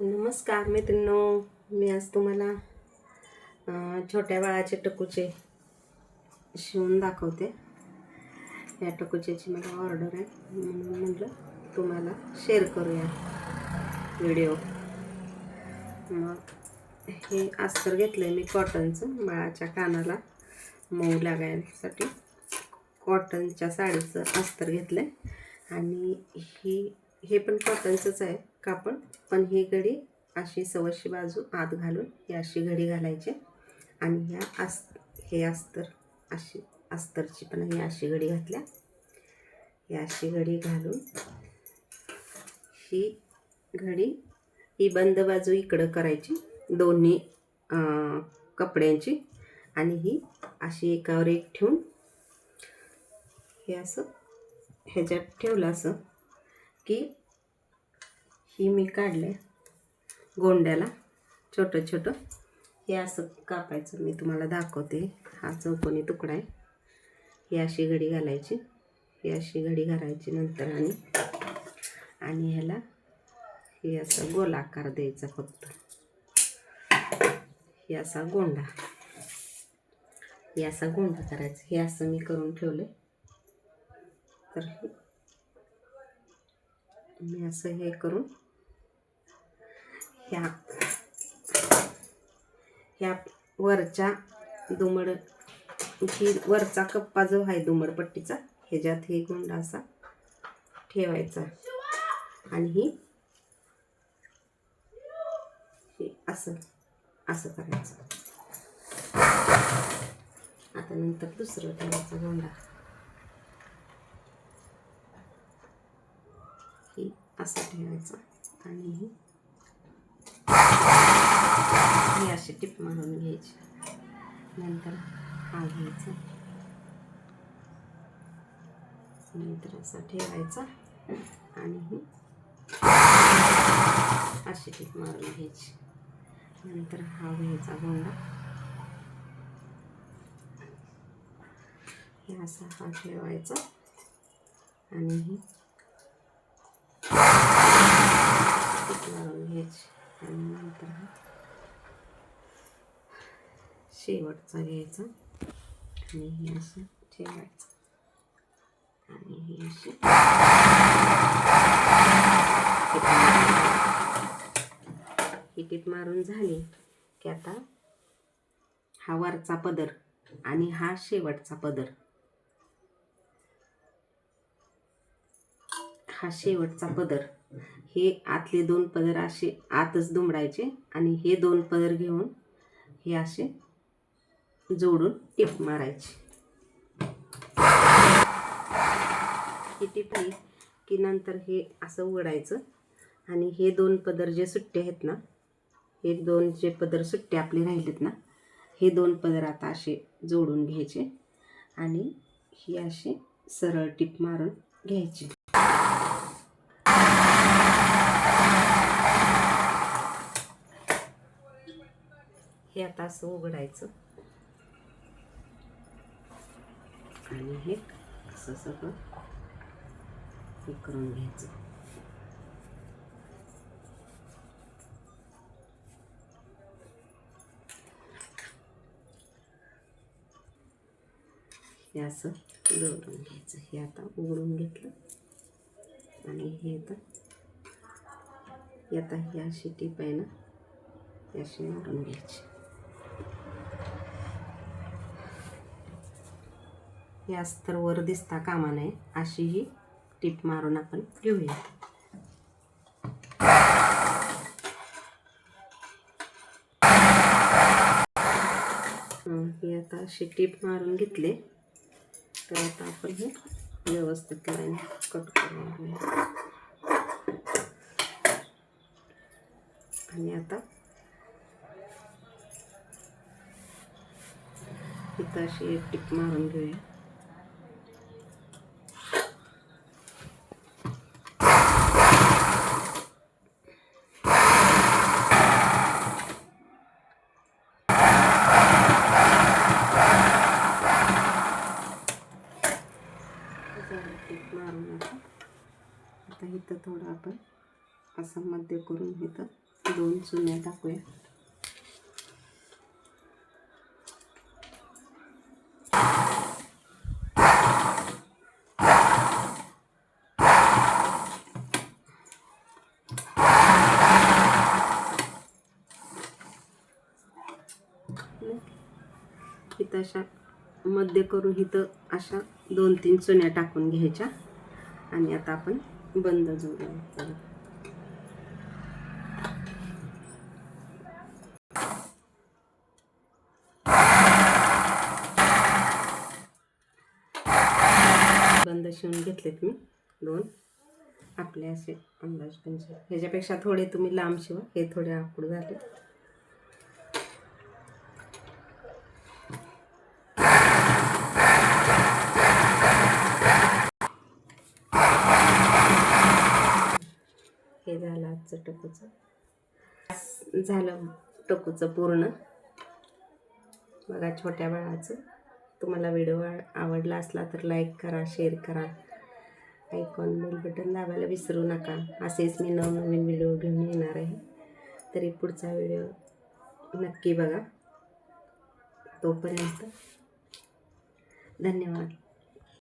नमस्कार मित्रांनो मी आज तुम्हाला छोट्या बाळाचे टकूचे शिवून दाखवते. या टकूच्याची मला ऑर्डर आहे. म्हणून म्हटलं तुम्हाला शेअर करूया व्हिडिओ मग हे अस्तर घेतलं आहे मी कॉटनचं बाळाच्या कानाला मऊ लागायसाठी. कॉटनच्या साडीचं अस्तर घेतलं आहे आणि ही हे पण कॉटनचंच आहे कापड पण ही घडी अशी सवशी बाजू आत घालून ही अशी घडी घालायची आणि ह्या अस हे अस्तर अशी अस्तरची पण ही अशी घडी घातल्या. ही अशी घडी घालून ही घडी ही बंद बाजू इकडं करायची दोन्ही कपड्यांची आणि ही अशी एकावर एक ठेवून हे असं ह्याच्यात ठेवलं असं की ही मी काढले गोंड्याला छोटं छोटं. हे असं कापायचं मी तुम्हाला दाखवते. हा चौकोनी तुकडा आहे. ही अशी घडी घालायची. ही अशी घडी घालायची नंतर आणि आणि ह्याला हे असं गोलाकार द्यायचा फक्त. हे असा गोंडा. हे असा गोंडा करायचा. हे असं मी करून ठेवले तर मी असं हे करून ह्या ह्या वरच्या दुमड ही वरचा कप्पा जो आहे दुमडपट्टीचा ह्याच्यात हे गुंडा असा ठेवायचा. आणि ही हे असं असं करायचं. आता नंतर दुसरं ठेवायचं गोंडा ही असं ठेवायचं. आणि ही अशी टिप मारून घ्यायची. नंतर हा घ्यायचा. नंतर असा ठेवायचा. आणि ही अशी टिप मारून घ्यायची. नंतर हा घ्यायचा गोंडा. हे असा हा ठेवायचा. आणि ही टिप मारून घ्यायची. आणि नंतर शेवटचा घ्यायचा. आणि हे असं ठेवायचं. आणि ही असे. मारून- ही मारून झाली की आता हा वरचा पदर आणि हा शेवटचा पदर. हा शेवटचा पदर. हे आतले दोन पदर असे आतच दुमडायचे आणि हे दोन पदर घेऊन हे असे जोडून टिप मारायची. ही टिपली की नंतर हे असं उघडायचं आणि हे दोन पदर जे सुट्टे आहेत ना हे दोन जे पदर सुट्टे आपले राहिलेत ना हे दोन पदर आता असे जोडून घ्यायचे आणि ही अशी सरळ टिप मारून घ्यायची. हे आता असं उघडायचं. आणि हे असं सगळं हे करून घ्यायचं. हे असं जोडून घ्यायचं. हे आता उघडून घेतलं. आणि हे आता हे आता ही अशी टीप आहे ना ही अशी मारून घ्यायची. हे अस्तर वर दिसता कामा नये. अशी ही टीप मारून आपण घेऊया. ही आता अशी टीप मारून घेतले. तर आता आपण हे व्यवस्थित लाईन कट करून घेऊया. आणि आता इथं अशी एक टिप मारून घेऊया झालं टीप मारून आता आता इथं थोडं आपण असं मध्य करून इथं दोन चुन्या टाकूया. इथं अशा मध्य करून इथं अशा दोन तीन चुन्या टाकून घ्यायच्या. आणि आता आपण बंद जोडूया बंद शिवून घेतलेत मी दोन. आपले असे अंदाज पंच ह्याच्यापेक्षा थोडे तुम्ही लांब शिवा. हे थोडे आकूड झाले हे झालं आजचं टकूचं. झालं टकूचं पूर्ण. बघा छोट्या बाळाचं. तुम्हाला व्हिडिओ आवडला असला तर लाईक करा शेअर करा. आयकॉन बेल बटन दाबायला विसरू नका. असेच मी नवनवीन व्हिडिओ घेऊन येणार आहे. तरी पुढचा व्हिडिओ नक्की बघा. तोपर्यंत धन्यवाद.